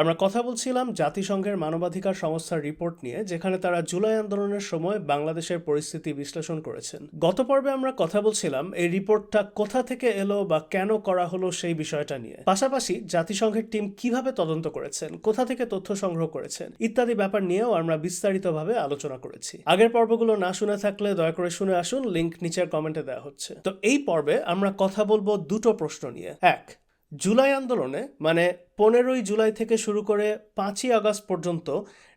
আমরা কথা বলছিলাম জাতিসংঘের মানবাধিকার সংস্থার রিপোর্ট নিয়ে, যেখানে তারা জুলাই আন্দোলনের সময় বাংলাদেশের পরিস্থিতি বিশ্লেষণ করেছেন। গত পর্বে আমরা কথা বলছিলাম এই রিপোর্টটা কোথা থেকে এলো বা কেন করা হলো সেই বিষয়টা নিয়ে। পাশাপাশি জাতিসংঘের টিম কীভাবে তদন্ত করেছেন, কোথা থেকে তথ্য সংগ্রহ করেছেন, ইত্যাদি ব্যাপার নিয়েও আমরা বিস্তারিতভাবে আলোচনা করেছি। আগের পর্বগুলো না শুনে থাকলে দয়া করে শুনে আসুন লিঙ্ক নিচের কমেন্টে দেওয়া হচ্ছে। তো এই পর্বে আমরা কথা বলব দুটো প্রশ্ন নিয়ে। এক, জুলাই আন্দোলনে মানে পনেরোই জুলাই থেকে শুরু করে পাঁচই আগস্ট পর্যন্ত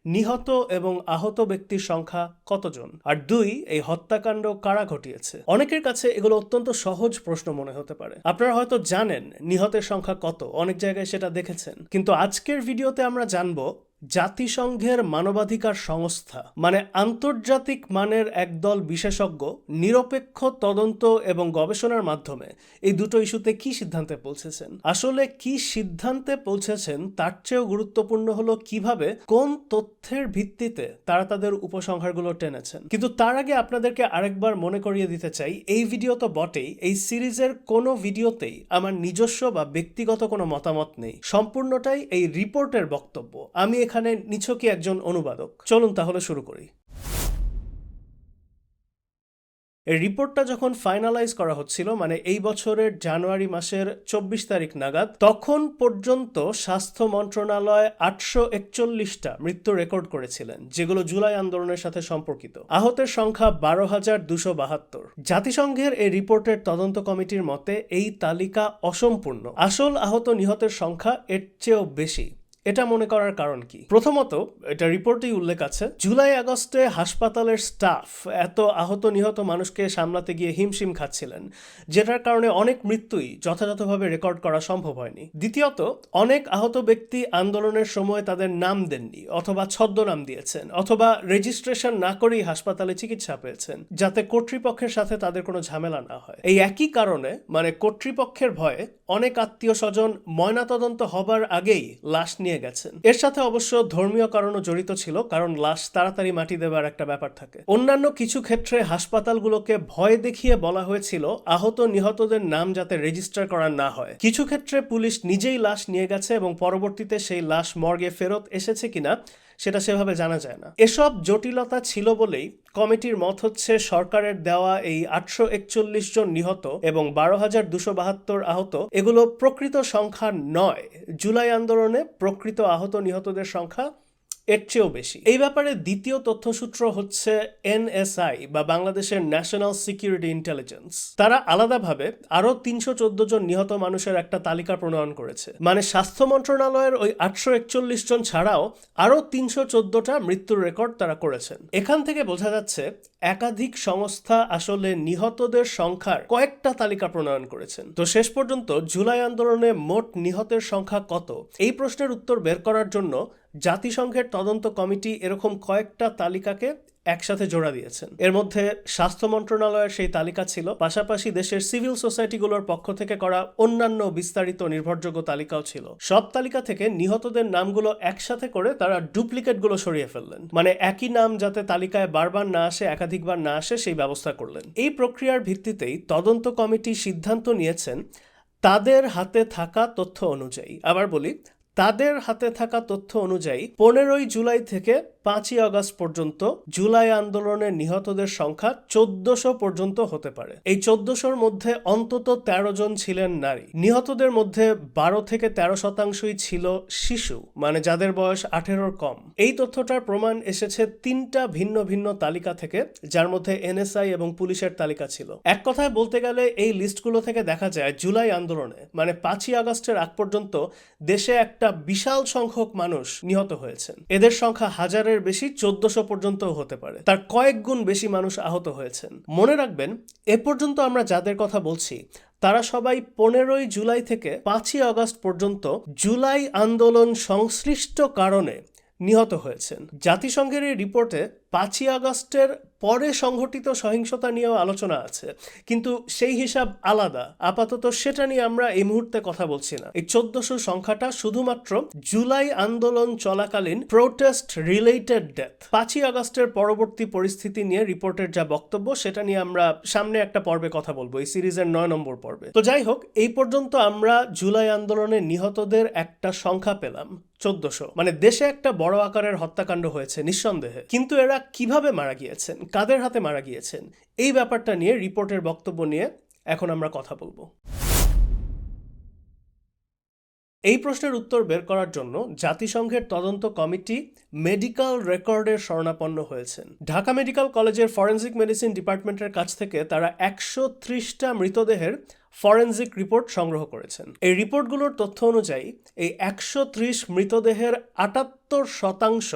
নিহত এবং আহত ব্যক্তির সংখ্যা কতজন? আর দুই, এই হত্যাকাণ্ড কারা ঘটিয়েছে? অনেকের কাছে এগুলো অত্যন্ত সহজ প্রশ্ন মনে হতে পারে। আপনারা হয়তো জানেন নিহতের সংখ্যা কত, অনেক জায়গায় সেটা দেখেছেন। কিন্তু আজকের ভিডিওতে আমরা জানব জাতিসংঘের মানবাধিকার সংস্থা মানে আন্তর্জাতিক মানের একদল বিশেষজ্ঞ, নিরপেক্ষ তদন্ত এবং গবেষণার মাধ্যমে এই দুটো ইস্যুতে কি সিদ্ধান্তে পৌঁছেছেন? আসলে কি সিদ্ধান্তে পৌঁছেছেন তার চেয়েও গুরুত্বপূর্ণ হলো কীভাবে, কোন তথ্যের ভিত্তিতে তারা তাদের উপসংহারগুলো টেনেছেন। কিন্তু তার আগে আপনাদেরকে আরেকবার মনে করিয়ে দিতে চাই, এই ভিডিও তো বটেই, এই সিরিজের কোনো ভিডিওতেই আমার নিজস্ব বা ব্যক্তিগত কোনো মতামত নেই। সম্পূর্ণটাই এই রিপোর্টের বক্তব্য। আমি এখানে নিছকই একজন অনুবাদক। চলুন তাহলে শুরু করি। এই রিপোর্টটা যখন ফাইনালাইজ করা হচ্ছিল মানে এই বছরের জানুয়ারি মাসের চব্বিশ তারিখ নাগাদ, তখন পর্যন্ত স্বাস্থ্য মন্ত্রণালয় আটশো একচল্লিশটা মৃত্যু রেকর্ড করেছিলেন, যেগুলো জুলাই আন্দোলনের সাথে সম্পর্কিত। আহতের সংখ্যা বারো হাজার দুশো বাহাত্তর। জাতিসংঘের এই রিপোর্টের তদন্ত কমিটির মতে, এই তালিকা অসম্পূর্ণ। আসল আহত নিহতের সংখ্যা এর চেয়েও বেশি। এটা মনে করার কারণ কি? প্রথমত, এটা রিপোর্টেই উল্লেখ আছে, জুলাই আগস্টে হাসপাতালের স্টাফ এত আহত নিহত মানুষকে সামলাতে গিয়ে হিমশিম খাচ্ছিলেন, যেটার কারণে অনেক মৃত্যুই যথাযথভাবে রেকর্ড করা সম্ভব হয়নি। দ্বিতীয়ত, অনেক আহত ব্যক্তি আন্দোলনের সময় তাদের নাম দেননি অথবা ছদ্মনাম দিয়েছেন অথবা রেজিস্ট্রেশন না করেই হাসপাতালে চিকিৎসা পেয়েছেন, যাতে কর্তৃপক্ষের সাথে তাদের কোনো ঝামেলা না হয়। এই একই কারণে মানে কর্তৃপক্ষের ভয়ে অনেক আত্মীয় স্বজন ময়নাতদন্ত হবার আগেই লাশ নিয়ে গেছেন। এর সাথে অবশ্য ধর্মীয় কারণও জড়িত ছিল, কারণ লাশ তাড়াতাড়ি মাটি দেবার একটা ব্যাপার থাকে। অন্যান্য কিছু ক্ষেত্রে হাসপাতালগুলোকে ভয় দেখিয়ে বলা হয়েছিল, আহত নিহতদের নাম যাতে রেজিস্টার করা না হয়। কিছু ক্ষেত্রে পুলিশ নিজেই লাশ নিয়ে গেছে এবং পরবর্তীতে সেই লাশ মর্গে ফেরত এসেছে কিনা সেটা সেভাবে জানা যায় না। এসব জটিলতা ছিল বলেই কমিটির মত হচ্ছে সরকারের দেওয়া এই আটশো একচল্লিশ জন নিহত এবং বারো হাজার দুশো বাহাত্তর আহত এগুলো প্রকৃত সংখ্যা নয়। জুলাই আন্দোলনে প্রকৃত আহত নিহতদের সংখ্যা এর চেয়েও বেশি। এই ব্যাপারে দ্বিতীয় তথ্যসূত্র হচ্ছে এনএসআই বা বাংলাদেশের ন্যাশনাল সিকিউরিটি ইন্টেলিজেন্স। তারা আলাদাভাবে আরও তিনশো চোদ্দ জন নিহত মানুষের একটা তালিকা প্রণয়ন করেছে। মানে স্বাস্থ্য মন্ত্রণালয়ের ওই আটশো একচল্লিশ জন ছাড়াও আরও তিনশো চোদ্দটা মৃত্যুর রেকর্ড তারা করেছেন। এখান থেকে বোঝা যাচ্ছে একাধিক সংস্থা আসলে নিহতদের সংখ্যার কয়েকটা তালিকা প্রণয়ন করেছেন। তো শেষ পর্যন্ত জুলাই আন্দোলনে মোট নিহতের সংখ্যা কত? এই প্রশ্নের উত্তর বের করার জন্য জাতিসংঘের তদন্ত কমিটি এরকম কয়েকটা তালিকাকে একসাথে জোড়া দিয়েছেন। এর মধ্যে স্বাস্থ্য মন্ত্রণালয়ের সেই তালিকা ছিল, পাশাপাশি দেশের সিভিল সোসাইটিগুলোর পক্ষ থেকে করা অন্যান্য বিস্তারিত নির্ভরযোগ্য তালিকাও ছিল। সব তালিকা থেকে নিহতদের নামগুলো একসাথে করে তারা ডুপ্লিকেটগুলো সরিয়ে ফেললেন। মানে একই নাম যাতে তালিকায় বারবার না আসে, একাধিকবার না আসে, সেই ব্যবস্থা করলেন। এই প্রক্রিয়ার ভিত্তিতেই তদন্ত কমিটি সিদ্ধান্ত নিয়েছেন, তাদের হাতে থাকা তথ্য অনুযায়ী। আবার বলি, তাদের হাতে থাকা তথ্য অনুযায়ী পনেরোই জুলাই থেকে পাঁচই আগস্ট পর্যন্ত জুলাই আন্দোলনে নিহতদের সংখ্যা চোদ্দশো পর্যন্ত হতে পারে। এই চোদ্দশোর মধ্যে অন্তত তেরো জন ছিলেন নারী। নিহতদের মধ্যে বারো থেকে তেরো শতাংশই ছিল শিশু মানে যাদের বয়স আঠেরোর কম। এই তথ্যটার প্রমাণ এসেছে তিনটা ভিন্ন ভিন্ন তালিকা থেকে, যার মধ্যে এনএসআই এবং পুলিশের তালিকা ছিল। এক কথায় বলতে গেলে এই লিস্টগুলো থেকে দেখা যায় জুলাই আন্দোলনে মানে পাঁচই আগস্টের আগ পর্যন্ত দেশে একটা বিশাল সংখ্যক মানুষ নিহত হয়েছেন। এদের সংখ্যা হাজারের বেশি চোদ্দশো পর্যন্ত হতে পারে। তার কয়েক গুণ বেশি মানুষ আহত হয়েছেন। মনে রাখবেন, এ পর্যন্ত আমরা যাদের কথা বলছি, তারা সবাই পনেরোই জুলাই থেকে পাঁচই আগস্ট পর্যন্ত জুলাই আন্দোলন সংশ্লিষ্ট কারণে নিহত হয়েছেন। জাতিসংঘের এই রিপোর্টে পাঁচই আগস্টের পরে সংঘটিত সহিংসতা নিয়েও আলোচনা আছে। কিন্তু সেই হিসাব আলাদা। আপাতত সেটা নিয়ে আমরা এই মুহূর্তে কথা বলছি না। এই চোদ্দশো সংখ্যাটা শুধুমাত্র জুলাই আন্দোলন চলাকালীন প্রোটেস্ট রিলেটেড ডেথ পাঁচই আগস্টের পরবর্তী পরিস্থিতি নিয়ে রিপোর্টের যা বক্তব্য, সেটা নিয়ে আমরা সামনে একটা পর্বে কথা বলব, এই সিরিজের নয় নম্বর পর্বে। তো যাই হোক, এই পর্যন্ত আমরা জুলাই আন্দোলনে নিহতদের একটা সংখ্যা পেলাম, চোদ্দশো। মানে দেশে একটা বড় আকারের হত্যাকাণ্ড হয়েছে, নিঃসন্দেহে। কিন্তু এরা কীভাবে মারা গিয়েছেন, কাদের হাতে মারা গিয়েছেন, এই ব্যাপারটা নিয়ে রিপোর্টের বক্তব্য নিয়ে এখন আমরা কথা বলব। এই প্রশ্নের উত্তর বের করার জন্য জাতিসংঘের তদন্ত কমিটি মেডিকেল রেকর্ডের শরণাপন্ন হয়েছেন। ঢাকা মেডিকেল কলেজের ফরেন্সিক মেডিসিন ডিপার্টমেন্টের কাছ থেকে তারা একশো ত্রিশটা মৃতদেহের ফরেন্সিক রিপোর্ট সংগ্রহ করেছেন। এই রিপোর্টগুলোর তথ্য অনুযায়ী এই একশো ত্রিশ মৃতদেহের আটাত্তর শতাংশ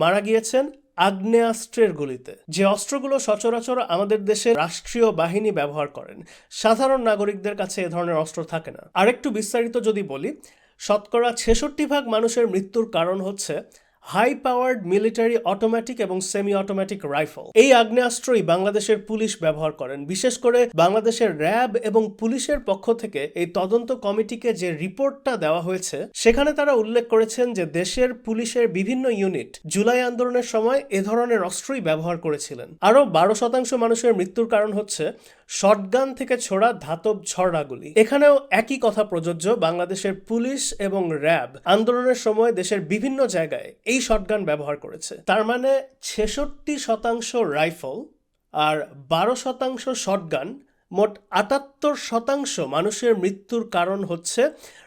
মারা গিয়েছেন আগ্নেয়াস্ত্রের গুলিতে। যে অস্ত্রগুলো সচরাচর আমাদের দেশের রাষ্ট্রীয় বাহিনী ব্যবহার করেন, সাধারণ নাগরিকদের কাছে এ ধরনের অস্ত্র থাকে না। আরেকটু বিস্তারিত যদি বলি, শতকরা ছেষট্টি ভাগ মানুষের মৃত্যুর কারণ হচ্ছে হাই পাওয়ার্ড মিলিটারি অটোমেটিক এবং সেমি অটোমেটিক রাইফেল। এই আগ্নেয়াস্ত্রই বাংলাদেশের পুলিশ ব্যবহার করেন। বিশেষ করে বাংলাদেশের র্যাব এবং পুলিশের পক্ষ থেকে এই তদন্ত কমিটিকে যে রিপোর্টটা দেওয়া হয়েছে, সেখানে তারা উল্লেখ করেছেন যে দেশের পুলিশের বিভিন্ন ইউনিট জুলাই আন্দোলনের সময় এ ধরনের অস্ত্রই ব্যবহার করেছিলেন। আরও বারো শতাংশ মানুষের মৃত্যুর কারণ হচ্ছে শটগান থেকে ছোড়া ধাতব ছড়াগুলি এখানেও একই কথা প্রযোজ্য, বাংলাদেশের পুলিশ এবং র্যাব আন্দোলনের সময় দেশের বিভিন্ন জায়গায় এই শটগান ব্যবহার করেছে। তার মানে ছেষট্টি শতাংশ রাইফল আর বারো শতাংশ শটগান মোট আটাত্তর শতাংশ মানুষের মৃত্যুর কারণ হচ্ছে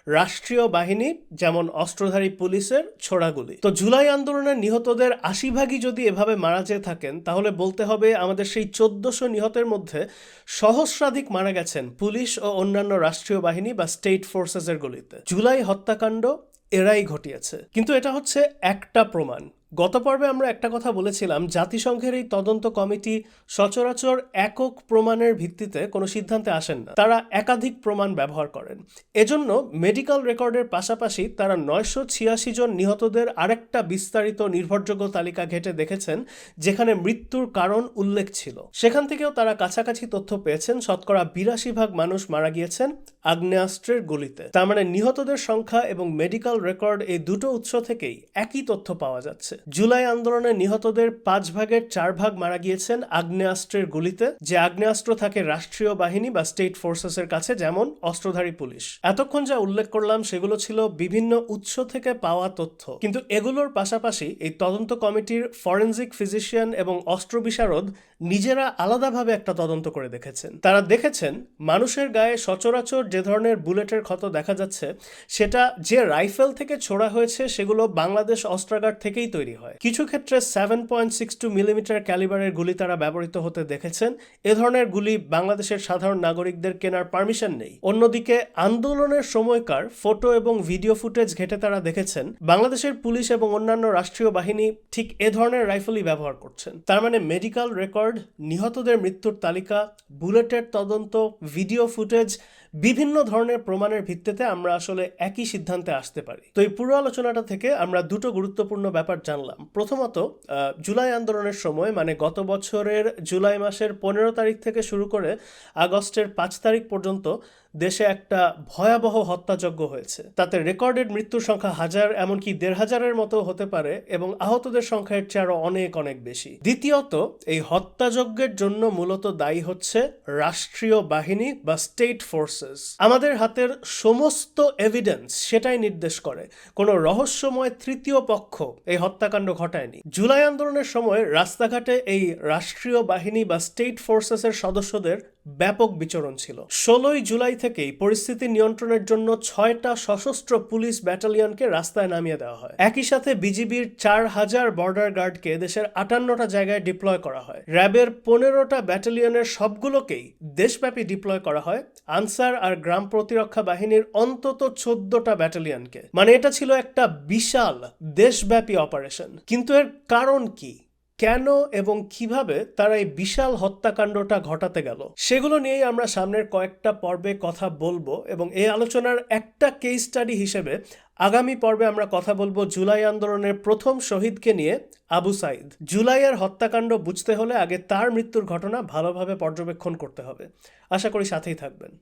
রাষ্ট্রীয় বাহিনী, যেমন অস্ত্রধারী পুলিশের ছোড়াগুলি। তো জুলাই আন্দোলনের নিহতদের আশি ভাগই যদি এভাবে মারা যেয়ে থাকেন, তাহলে বলতে হবে আমাদের সেই চোদ্দশো নিহতের মধ্যে সহস্রাধিক মারা গেছেন পুলিশ ও অন্যান্য রাষ্ট্রীয় বাহিনী বা স্টেট ফোর্সেসের গুলিতে। জুলাই হত্যাকাণ্ড এরাই ঘটিয়েছে। কিন্তু এটা হচ্ছে একটা প্রমাণ। গত পর্বে আমরা একটা কথা বলেছিলাম, জাতিসংঘের এই তদন্ত কমিটি সচরাচর একক প্রমাণের ভিত্তিতে কোনো সিদ্ধান্তে আসেন না। তারা একাধিক প্রমাণ ব্যবহার করেন। এজন্য মেডিকেল রেকর্ডের পাশাপাশি তারা নয়শো ছিয়াশি জন নিহতদের আরেকটা বিস্তারিত নির্ভরযোগ্য তালিকা ঘেটে দেখেছেন, যেখানে মৃত্যুর কারণ উল্লেখ ছিল। সেখান থেকেও তারা কাছাকাছি তথ্য পেয়েছেন, শতকরা বিরাশি ভাগ মানুষ মারা গিয়েছেন আগ্নেয়াস্ত্রের গুলিতে। তার মানে নিহতদের সংখ্যা এবং মেডিকেল রেকর্ড এই দুটো উৎস থেকেই একই তথ্য পাওয়া যাচ্ছে। জুলাই আন্দোলনে নিহতদের পাঁচ ভাগের চার ভাগ মারা গিয়েছেন আগ্নেয়াস্ত্রের গুলিতে, যে আগ্নেয়াস্ত্র থাকে রাষ্ট্রীয় বাহিনী বা স্টেট ফোর্সেসের কাছে, যেমন অস্ত্রধারী পুলিশ। এতক্ষণ যা উল্লেখ করলাম, সেগুলো ছিল বিভিন্ন উৎস থেকে পাওয়া তথ্য। কিন্তু এগুলোর পাশাপাশি এই তদন্ত কমিটির ফরেনজিক ফিজিশিয়ান এবং অস্ত্র বিশারদ নিজেরা আলাদাভাবে একটা তদন্ত করে দেখেছেন। তারা দেখেছেন, মানুষের গায়ে সচরাচর যে ধরনের বুলেটের ক্ষত দেখা যাচ্ছে, সেটা যে রাইফেল থেকে ছোড়া হয়েছে, সেগুলো বাংলাদেশ অস্ত্রাগার থেকেই তৈরি। হয়। কিছু ক্ষেত্রে seven point six two millimetre ক্যালিবারের গুলি তারা ব্যবহৃত হতে দেখেছেন। এ ধরনের গুলি বাংলাদেশের সাধারণ নাগরিকদের কেনার পারমিশন নেই। অন্যদিকে, আন্দোলনের সময়কার ফটো এবং ভিডিও ফুটেজ ঘেটে তারা দেখেছেন। বাংলাদেশের পুলিশ এবং অন্যান্য রাষ্ট্রীয় বাহিনী ঠিক এ ধরনের রাইফেলই ব্যবহার করছেন। তার মানে মেডিকেল রেকর্ড নিহতদের মৃত্যুর তালিকা, বুলেটের তদন্ত ভিডিও ফুটেজ বিভিন্ন ধরনের প্রমাণের ভিত্তিতে আমরা আসলে একই সিদ্ধান্তে আসতে পারি। তো এই পুরো আলোচনাটা থেকে আমরা দুটো গুরুত্বপূর্ণ ব্যাপার জানলাম প্রথমত জুলাই আন্দোলনের সময় মানে গত বছরের জুলাই মাসের পনেরো তারিখ থেকে শুরু করে আগস্টের পাঁচ তারিখ পর্যন্ত দেশে একটা ভয়াবহ হত্যাযজ্ঞ হয়েছে। তাতে রেকর্ডেড মৃত্যুর সংখ্যা হাজার, এমনকি দেড় হাজারের মতো হতে পারে এবং আহতদের সংখ্যা এর চেয়ে অনেক অনেক বেশি। দ্বিতীয়ত, এই হত্যাযজ্ঞের জন্য মূলত দায়ী হচ্ছে রাষ্ট্রীয় বাহিনী বা স্টেট ফোর্সেস। আমাদের হাতের সমস্ত এভিডেন্স সেটাই নির্দেশ করে। কোনো রহস্যময় তৃতীয় পক্ষ এই হত্যাকাণ্ড ঘটায়নি। জুলাই আন্দোলনের সময় রাস্তাঘাটে এই রাষ্ট্রীয় বাহিনী বা স্টেট ফোর্সেসের সদস্যদের ব্যাপক বিচরণ ছিল। ষোলোই জুলাই থেকেই পরিস্থিতি নিয়ন্ত্রণের জন্য ছয়টা সশস্ত্র পুলিশ ব্যাটালিয়নকে রাস্তায় নামিয়ে দেওয়া হয়। একই সাথে বিজিবির চার হাজার বর্ডার গার্ডকে দেশের আটান্নটা জায়গায় ডিপ্লয় করা হয়। র্যাবের পনেরোটা ব্যাটালিয়নের সবগুলোকেই দেশব্যাপী ডিপ্লয় করা হয়। আনসার আর গ্রাম প্রতিরক্ষা বাহিনীর অন্তত চোদ্দটা ব্যাটালিয়নকে। মানে এটা ছিল একটা বিশাল দেশব্যাপী অপারেশন। কিন্তু এর কারণ কি? কেন এবং কীভাবে তারা এই বিশাল হত্যাকাণ্ডটা ঘটাতে গেল, সেগুলো নিয়েই আমরা সামনের কয়েকটা পর্বে কথা বলব এবং এই আলোচনার একটা কেস স্টাডি হিসেবে আগামী পর্বে আমরা কথা বলব জুলাই আন্দোলনের প্রথম শহীদকে নিয়ে আবু সাইদ। জুলাইয়ের হত্যাকাণ্ড বুঝতে হলে আগে তার মৃত্যুর ঘটনা ভালোভাবে পর্যবেক্ষণ করতে হবে। আশা করি সাথেই থাকবেন।